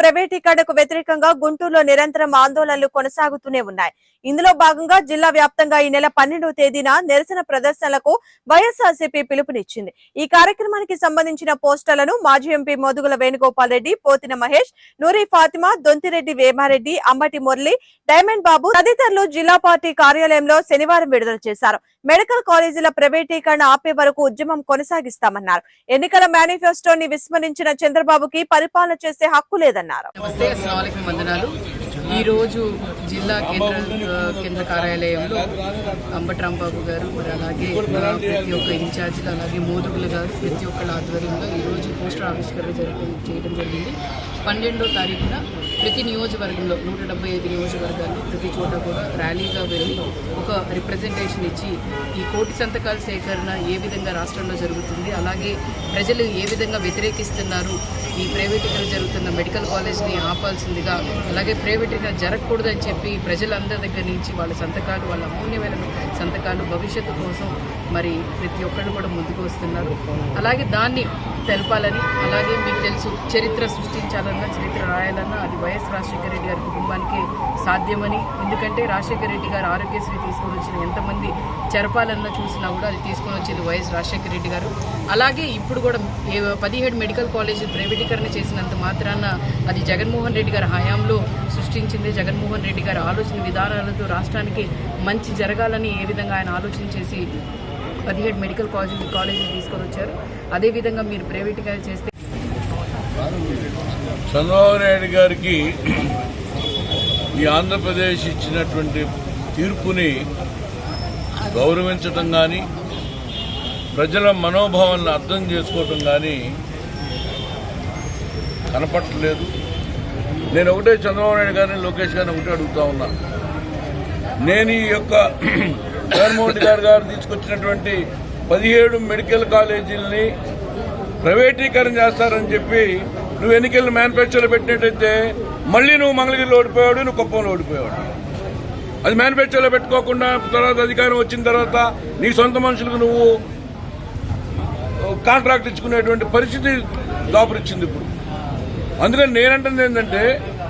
ప్రైవేటీకరణకు వ్యతిరేకంగా గుంటూరులో నిరంతరం ఆందోళనలు కొనసాగుతూనే ఉన్నాయి. ఇందులో భాగంగా జిల్లా వ్యాప్తంగా ఈ నెల పన్నెండవ తేదీన నిరసన ప్రదర్శనలకు వైఎస్ఆర్సీపీ పిలుపునిచ్చింది. ఈ కార్యక్రమానికి సంబంధించిన పోస్టర్లను మాజీ ఎంపీ మోదుగుల వేణుగోపాల్ రెడ్డి పోతిన మహేష్ నూరి ఫాతిమా దొంతిరెడ్డి వేమారెడ్డి అమ్మటి మురళి డైమండ్ బాబు తదితరులు జిల్లా పార్టీ కార్యాలయంలో శనివారం విడుదల చేశారు. మెడికల్ కాలేజీల ప్రైవేటీకరణ ఆపే వరకు ఉద్యమం కొనసాగిస్తామన్నారు. ఎన్నికల మేనిఫెస్టోని విస్మరించిన చంద్రబాబుకి పరిపాలన చేసే హక్కు లేదన్నారు. ఈ రోజు జిల్లా కేంద్ర కేంద్ర కార్యాలయంలో అంబట్రాంబాబు గారు మరి అలాగే ప్రతి ఒక్క ఇన్ఛార్జీలు అలాగే మోదుగులు గారు ప్రతి ఒక్కళ్ళ ఆధ్వర్యంలో ఈరోజు పోస్టర్ ఆవిష్కరణ జరగ చేయడం జరిగింది. పన్నెండో తారీఖున ప్రతి నియోజకవర్గంలో నూట డెబ్బై ఐదు నియోజకవర్గాల్లో ప్రతి చోట కూడా ర్యాలీగా వెళ్ళి ఒక రిప్రజెంటేషన్ ఇచ్చి ఈ కోటి సంతకాల సేకరణ ఏ విధంగా రాష్ట్రంలో జరుగుతుంది అలాగే ప్రజలు ఏ విధంగా వ్యతిరేకిస్తున్నారు ఈ ప్రైవేటీకరణ జరుగుతున్న మెడికల్ కాలేజ్ని ఆపాల్సిందిగా అలాగే ప్రైవేటీకరణ జరగకూడదని చెప్పి ప్రజలందరి దగ్గర నుంచి వాళ్ళ సంతకాలు వాళ్ళ అమూల్యమైన సంతకాలు భవిష్యత్తు కోసం మరి ప్రతి ఒక్కళ్ళు కూడా ముందుకు వస్తున్నారు. అలాగే దాన్ని తెలపాలని అలాగే మీకు తెలుసు చరిత్ర సృష్టించాలన్నా చరిత్ర రాయాలన్నా అది వైఎస్ రాజశేఖర రెడ్డి గారి కుటుంబానికి సాధ్యమని ఎందుకంటే రాజశేఖర రెడ్డి గారు ఆరోగ్యశ్రీ తీసుకొని వచ్చిన ఎంతమంది చెరపాలన్నా చూసినా కూడా అది తీసుకొని వచ్చింది వైఎస్ రాజశేఖర రెడ్డి గారు. అలాగే ఇప్పుడు కూడా పదిహేడు మెడికల్ కాలేజీలు ప్రైవేటీకరణ చేసినంత మాత్రాన అది జగన్మోహన్ రెడ్డి గారి హయాంలో సృష్టించింది. జగన్మోహన్ రెడ్డి గారి ఆలోచన విధానాలతో రాష్ట్రానికి మంచి జరగాలని ఏ విధంగా ఆయన ఆలోచన చేసి పదిహేడు మెడికల్ కాలేజీ కాలేజీలు తీసుకొని వచ్చారు. అదేవిధంగా మీరు ప్రైవేటీకరణ చేస్తే చంద్రబాబు నాయుడు గారికి ఈ ఆంధ్రప్రదేశ్ ఇచ్చినటువంటి తీర్పుని గౌరవించటం కానీ ప్రజల మనోభావాలను అర్థం చేసుకోవటం కానీ కనపట్టలేదు. నేను ఒకటే చంద్రబాబు నాయుడు గారిని లోకేష్ గారిని ఒకటే అడుగుతా ఉన్నా. నేను ఈ యొక్క జగన్మోహన్ రెడ్డి గారు గారు తీసుకొచ్చినటువంటి పదిహేడు మెడికల్ కాలేజీలని ప్రైవేటీకరణ చేస్తారని చెప్పి నువ్వు ఎన్నికల మ్యానుఫ్యాక్చర్ పెట్టినట్టయితే మళ్ళీ నువ్వు మంగళగిరిలో ఓడిపోయాడు నువ్వు కుప్పంలో ఓడిపోయాడు అది మ్యానుఫ్యాక్చర్లో పెట్టుకోకుండా తర్వాత అధికారం వచ్చిన తర్వాత నీ సొంత మనుషులకు నువ్వు కాంట్రాక్ట్ ఇచ్చుకునేటువంటి పరిస్థితి దాపురిచ్చింది ఇప్పుడు. అందుకని నేనంటుంది ఏంటంటే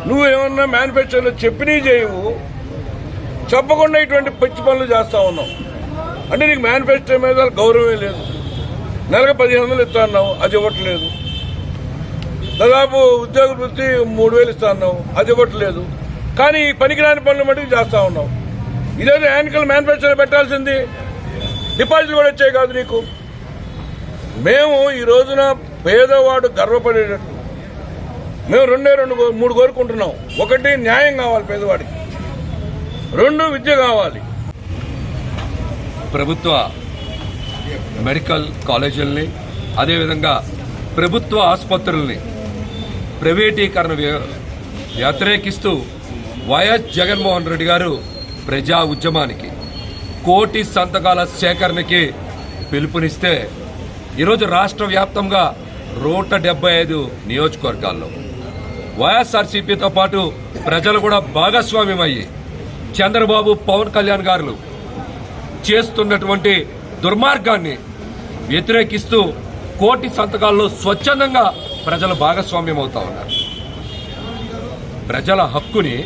నువ్వు ఏమన్నా మ్యానుఫ్యాక్చర్లో చెప్పినవి చేయవు చెప్పకుండా ఇటువంటి పిచ్చి పనులు చేస్తా ఉన్నావు. అంటే నీకు మేనిఫెస్టో మీద గౌరవమే లేదు. నెలకు పదిహేను వందలు ఇస్తా అన్నావు అది ఇవ్వట్లేదు. దాదాపు ఉద్యోగ వృత్తి మూడు వేలు ఇస్తా ఉన్నాం అది ఇవ్వట్లేదు కానీ ఈ పనికిరాని పనులు మటుకు చేస్తా ఉన్నాం ఇదేదో యానికల్ మ్యానుఫ్యాక్చర్ పెట్టాల్సింది. డిపాజిట్లు కూడా వచ్చాయి కాదు నీకు. మేము ఈ రోజున పేదవాడు గర్వపడేటట్టు. మేము రెండే రెండు మూడు కోరుకుంటున్నాం. ఒకటి న్యాయం కావాలి పేదవాడికి. రెండు విద్య కావాలి. ప్రభుత్వ మెడికల్ కాలేజీలని అదేవిధంగా ప్రభుత్వ ఆసుపత్రుల్ని ప్రైవేటీకరణ వ్య- వ్యతిరేకిస్తూ వైఎస్ జగన్మోహన్ రెడ్డి గారు ప్రజా ఉద్యమానికి కోటి సంతకాల సేకరణకి పిలుపునిస్తే ఈరోజు రాష్ట్ర వ్యాప్తంగా నూట డెబ్బై ఐదు నియోజకవర్గాల్లో వైఎస్ఆర్సీపీతో పాటు ప్రజలు కూడా భాగస్వామ్యం అయ్యి చంద్రబాబు పవన్ కళ్యాణ్ గారు చేస్తున్నటువంటి దుర్మార్గాన్ని వ్యతిరేకిస్తూ కోటి సంతకాల్లో స్వచ్ఛందంగా ప్రజలు భాగస్వామ్యం అవుతా ఉన్నారు. ప్రజల హక్కుని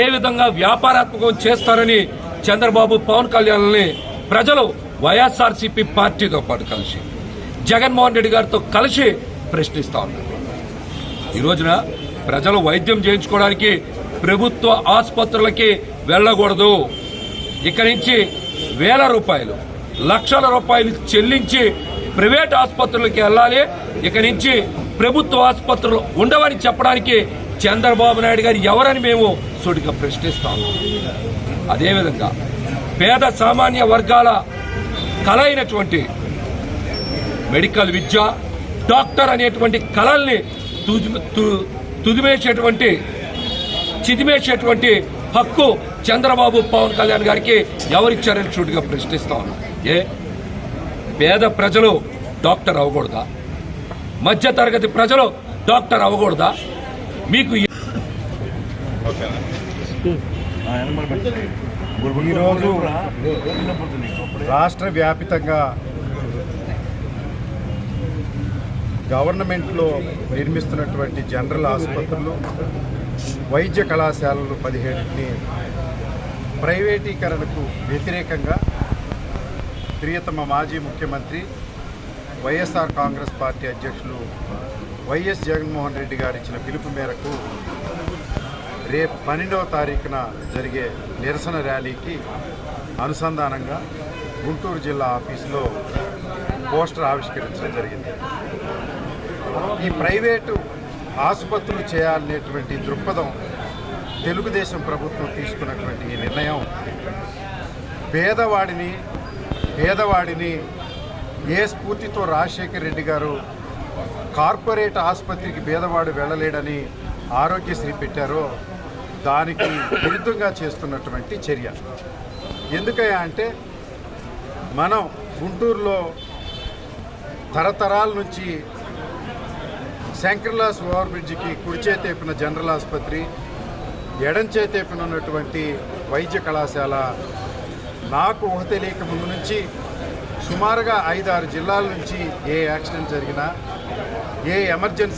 ఏ విధంగా వ్యాపారాత్మకం చేస్తారని చంద్రబాబు పవన్ కళ్యాణ్ని ప్రజలు వైఎస్ఆర్సీపీ పార్టీతో పాటు కలిసి జగన్మోహన్ రెడ్డి గారితో కలిసి ప్రశ్నిస్తూ ఉన్నారు. ఈ రోజున ప్రజలు వైద్యం చేయించుకోవడానికి ప్రభుత్వ ఆసుపత్రులకి వెళ్ళకూడదు. ఇక్కడి నుంచి వేల రూపాయలు లక్షల రూపాయలు చెల్లించి ప్రైవేట్ ఆసుపత్రులకి వెళ్ళాలి. ఇక నుంచి ప్రభుత్వ ఆసుపత్రులు ఉండవని చెప్పడానికి చంద్రబాబు నాయుడు గారు ఎవరని మేము సూటిగా ప్రశ్నిస్తాము. అదేవిధంగా పేద సామాన్య వర్గాల కళ అయినటువంటి మెడికల్ విద్య డాక్టర్ అనేటువంటి కళల్ని తుదిమేసేటువంటి చిదిమేసేటువంటి హక్కు చంద్రబాబు పవన్ కళ్యాణ్ గారికి ఎవరిచ్చారని చూటుగా ప్రశ్నిస్తా ఉన్నాం ఏ పేద ప్రజలు డాక్టర్ అవ్వకూడదా? మధ్య తరగతి ప్రజలు డాక్టర్ అవ్వకూడదా? మీకు ఈరోజు రాష్ట్ర వ్యాపితంగా గవర్నమెంట్లో నిర్మిస్తున్నటువంటి జనరల్ ఆసుపత్రులు వైద్య కళాశాలలు పదిహేడుని ప్రైవేటీకరణకు వ్యతిరేకంగా ప్రియతమ మాజీ ముఖ్యమంత్రి వైఎస్ఆర్ కాంగ్రెస్ పార్టీ అధ్యక్షులు వైఎస్ జగన్మోహన్ రెడ్డి గారు ఇచ్చిన పిలుపు మేరకు రేపు పన్నెండవ తారీఖున జరిగే నిరసన ర్యాలీకి అనుసంధానంగా గుంటూరు జిల్లా ఆఫీసులో పోస్టర్ ఆవిష్కరించడం జరిగింది. ఈ ప్రైవేటు ఆసుపత్రులు చేయాలనేటువంటి దృక్పథం తెలుగుదేశం ప్రభుత్వం తీసుకున్నటువంటి ఈ నిర్ణయం పేదవాడిని పేదవాడిని ఏ స్ఫూర్తితో రాజశేఖర్ రెడ్డి గారు కార్పొరేట్ ఆసుపత్రికి పేదవాడు వెళ్ళలేడని ఆరోగ్యశ్రీ పెట్టారో దానికి విరుద్ధంగా చేస్తున్నటువంటి చర్య. ఎందుకయ్యా అంటే మనం గుంటూరులో తరతరాల నుంచి శంకర్లాస్ ఓవర్ బ్రిడ్జికి కుడి చేతేపిన జనరల్ ఆసుపత్రి ఎడం చేతేపిన ఉన్నటువంటి వైద్య కళాశాల నాకు ఊహ తెలియక ముందు నుంచి సుమారుగా ఐదారు జిల్లాల నుంచి ఏ యాక్సిడెంట్ జరిగినా ఏ ఎమర్జెన్సీ